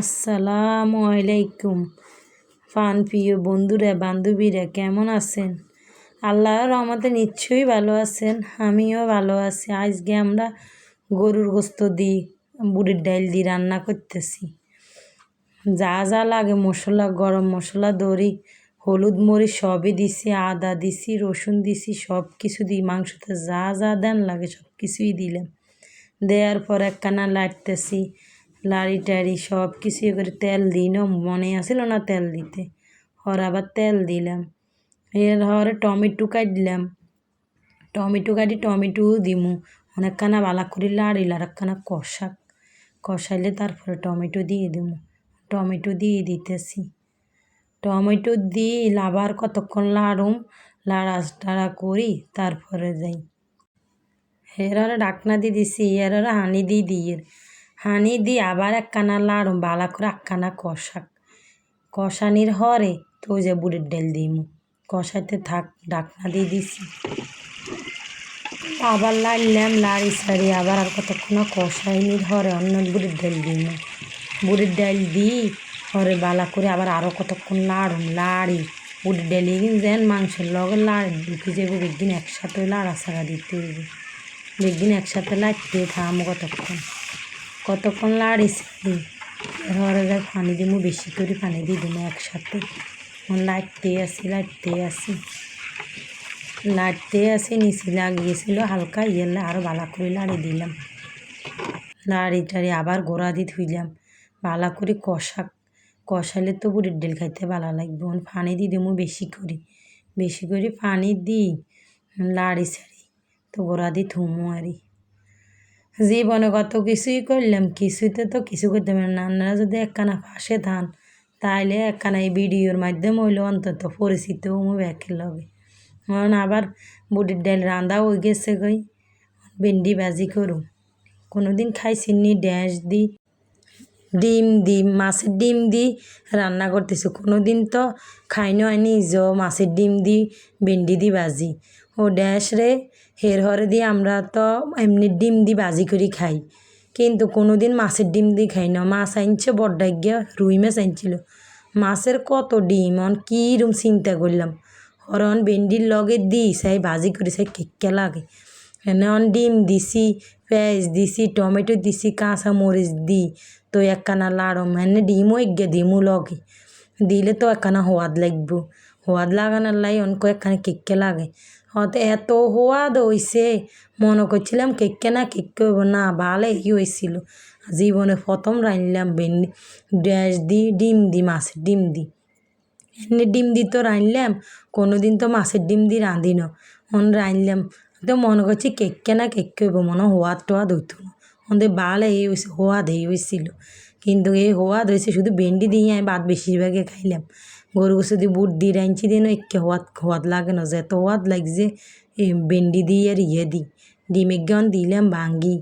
আসসালামু আলাইকুম ফান প্রিয় বন্ধুরা, বান্ধবীরা, কেমন আছেন? আল্লাহর রহমতে নিশ্চয়ই ভালো আছেন, আমিও ভালো আছি। আজকে আমরা গরুর গোস্ত দিই বুড়ির ডাইল দিয়ে রান্না করতেছি। যা যা লাগে, মশলা, গরম মশলা, দড়ি, হলুদ মরিচ সবই দিছি, আদা দিছি, রসুন দিছি সব কিছু দিই। মাংসতে যা যা দেন লাগে সব কিছুই দিলাম। দেওয়ার পর একখানা লাড়তেছি লাড়ি টাড়ি সব কিছু করে তেল দিই, না মনে আসিল না তেল দিতে। হর আবার তেল দিলাম। এর হরে টমেটো কাটলাম টমেটো কাটি টমেটো দিমু। অনেকখানা বালা করে লাড়িল আর একখানা কষা কষাইলে তারপরে টমেটো দিয়ে দিমু। টমেটো দিয়ে দিতেছি। টমেটো দিয়ে আবার কতক্ষণ লাড়ুম, লাড়া টাড়া করি, তারপরে যাই। এরারে ডাকনা দিয়ে দিছি এরারে হানি দিয়ে দিই হানি দিয়ে আবার একখানা লাড়ুম, বালা করে একখানা কষা কষানির হরে তো যে বুড়ির ডাল দিমু, কষাইতে থাক, ডাকনা দিয়ে দিছি। আবার লাড়লাম লাড়ি সারি আবার আর কতক্ষণ কষাইনির হরে অন্য বুড়ির ডাল দিমু। বুড়ির ডাল দিই হরে বালা করে আবার আরও কতক্ষণ লাড়ুম, লাড়ি। বুড়ির ডালি যেন মাংসের লগে লাড়ি, ঢুকে যাব একদিন একসাথে লাড়া ছাড়া দিতে হইবে। একদিন একসাথে লাড়তে থামো কতক্ষণ। কতক্ষণ লাড়িছি যাই পানি দিমু, বেশি করে পানি দিয়ে দিমু একসাথে। লাড়তে আসি লাড়তে আসি লাড়তে আসি নিচে লাগিয়েছিল, হালকা ইয়েলে আরও ভালো করে লাড়ি দিলাম। লাড়ি টাড়ি আবার গোড়া দিয়ে ধুইলাম। ভালো করে কষা কষালে তো বুড়ির ডেল খাইতে ভালো লাগবে। পানি দিয়ে দিমু বেশি করে। বেশি করে পানি দিই, লাড়ি ছাড়ি, তো গোড়া দিয়ে থুমু আরি জীবনে কত কিছুই করলাম, কিছুতে তো কিছু করতে পারেন না। আপনারা যদি একখানা ফাঁসে থান তাহলে একখানা এই ভিডিওর মাধ্যমে হইলে অন্তত পরিচিত মু ব্যাকের লগে। কারণ আবার বুটির ডাল রান্দা হয়ে গেছে কই, ভেন্ডি ভাজি করু কোনো দিন খাইছি নি ড্যাশ দি, ডিম দি, মাছের ডিম দি রান্না করতেছি। কোনো দিন তো খাই নয় নিজ মাছের ডিম দি, ভেন্ডি দি ভাজি। ও ড্যাশ রে, হের হরে দিয়ে আমরা তো এমনি ডিম দি ভাজি করে খাই। কিন্তু কোনো দিন মাছের ডিম দিয়ে খাই না। মাছ আনছে বড্ডা গিয়া রুই মাছ আনছিল মাছের কত ডিম, অন কীরম চিন্তা করলাম। হরন ভেন্ডির লগে দিই সাই ভাজি করে, সাই কেকে লাগে। এনে অন ডিম দিছি, পেঁয়াজ দিছি, টমেটো দিছি, কাঁচা মরিচ দি, তো একখানা লাড়ম। এনে ডিমও এগে ডিমও লগে। দিলে তো একখানা সোয়াদ লাগবো। সোয়াদ লাগানোর লাই অনকো একখানা কেকে লাগে। হতে এত সোয়াদ হইছে মনে করছিলাম কেকে না কেকে হইব। না, ভালোই হয়েছিল জীবনে প্রথম রাঁধলাম ভেন্ডি ড্যাশ দি, ডিম দি, মাছের ডিম দি। এমনি ডিম দি তো রাঁধলাম কোনো দিন তো মাছের ডিম দি রাঁধি না অন রাঁধলাম তো মনে করছি কেকে না কেকে হইব। মনে হোয়াদ টোয়াদ হইতো না। ওদের ভালো এই হয়েছে হোয়াদ এই হয়েছিল কিন্তু এই হোয়াদ হয়েছে শুধু ভেন্ডি দিয়ে আমি ভাত বেশিরভাগে খাইলাম। গরু গোসু দিয়ে বুট দিয়ে রাঁধছি দিয়ে একে হোয়াদ হোয়াদ লাগে না যেত হোয়াদ লাগছে, এই ভেন্ডি দিয়ে আর ইয়ে দিই ডিমের গান দিলাম ভাঙ্গি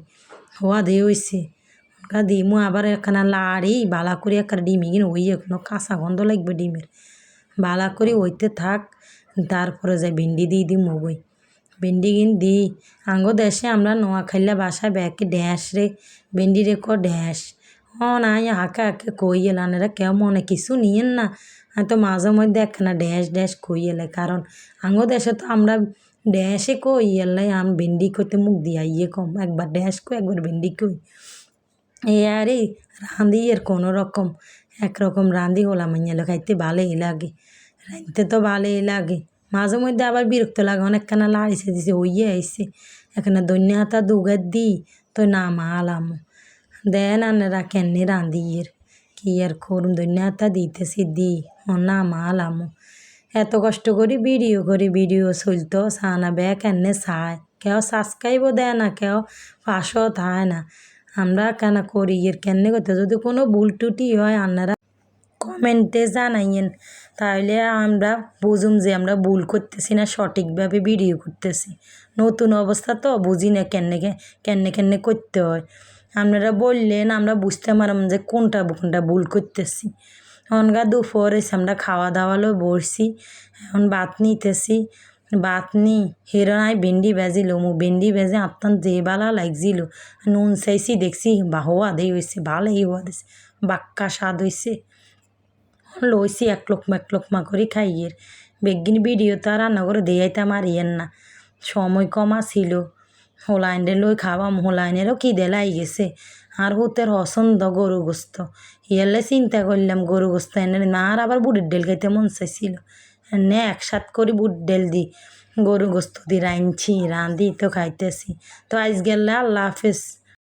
হোয়াদ এই হয়েছে দিমু আবার একখানা লাড়ি বালা করে একটা ডিমি কিনে ওই এখনও কাঁচা গন্ধ লাগবে ডিমের বালা করে ওইতে থাক তারপরে যাই ভেন্ডি দিয়ে দিই মগই ভেন্ডি কিন দিই আঙ্গো দেশে আমরা নোয়া খাইলে বাসায় ব্যাকে ড্যাশ রে ভেন্ডি রে কো ড্যাশ ও না হাঁকে হাঁকে কই এলান এরা কেউ মনে কিছু নিয়েন না আমি তো মাঝে মধ্যে একখানা ড্যাশ ড্যাশ কই এলে কারণ আঙ্গো দেশে তো আমরা ড্যাশে কই এলাই আম ভেন্ডি করতে মুখ দিয়া ইয়ে কম একবার ড্যাশ কই একবার ভেন্ডি কই এই আরে রাঁধি এর কোনো রকম একরকম রাঁধি হলাম মাইয়ালো খাইতে ভালোই লাগে রাঁধতে তো ভালোই লাগে মাঝে মধ্যে আবার বিরক্ত লাগে অনেকখানা লাড়িছে দিছে ওইয়ে আইসে এখানে দৈন্য হাতা দুগার দিই তো না মা আলাম দেন আনারা কেনে রাঁধি এর কি আর করুম দৈন্য হাতা দিতেছি দি ও না মা আলাম এত কষ্ট করি ভিডিও করি ভিডিও চলতো সানা বে কেনে চায় কেউ সাবস্ক্রাইবও দেয় না কেউ পাশও থায় না আমরা কেন করি এর কেন করতে যদি কোনো ভুল টুটি হয় আপনারা কমেন্টে জানাইয়েন তাহলে আমরা বুঝুম যে আমরা ভুল করতেছি না সঠিকভাবে ভিডিও করতেছি নতুন অবস্থা তো বুঝি না কেনে কেনে কেনে করতে হয় আপনারা বললেন, আমরা বুঝতে পারলাম যে কোনটা কোনটা ভুল করতেছি। এখনকার দুপুর এসে আমরা খাওয়া দাওয়ালো বসছি, এখন ভাত নিতেছি। ভাত নি হেরনায় ভেন্ডি ভাজিল মু ভেন্ডি ভেজে আপনার যে বালা লাগছিল, নুন চাইছি, দেখছি বা হওয়া দেই হয়েছে ভালোই হওয়া দিছে, বাক্কা স্বাদ হইছে। লইছি এক লোকমা এক লোকমা করে খাইয়ের। বেগিন ভিডিও তো আর রান্না করে দিয়াইতাম আর ইয়েন না। সময় কমা ছিল হোলাইনের লই খাওয়াম, হোলাইনেরও খিদে দেলাই গেছে আর হুতের হসন্দ গরু গোস্ত। ইয়ালে চিন্তা করলাম, গরু গোস্ত এনে না আর আবার বুটের ডেল খাইতে মন চাইছিল। এনে একসাথ করে বুট ডেল দি, গরু গোস্ত দি রাঁধছি, রাঁধি তো খাইতেছি। তো আজ গেলে আল্লাহ হাফেজ।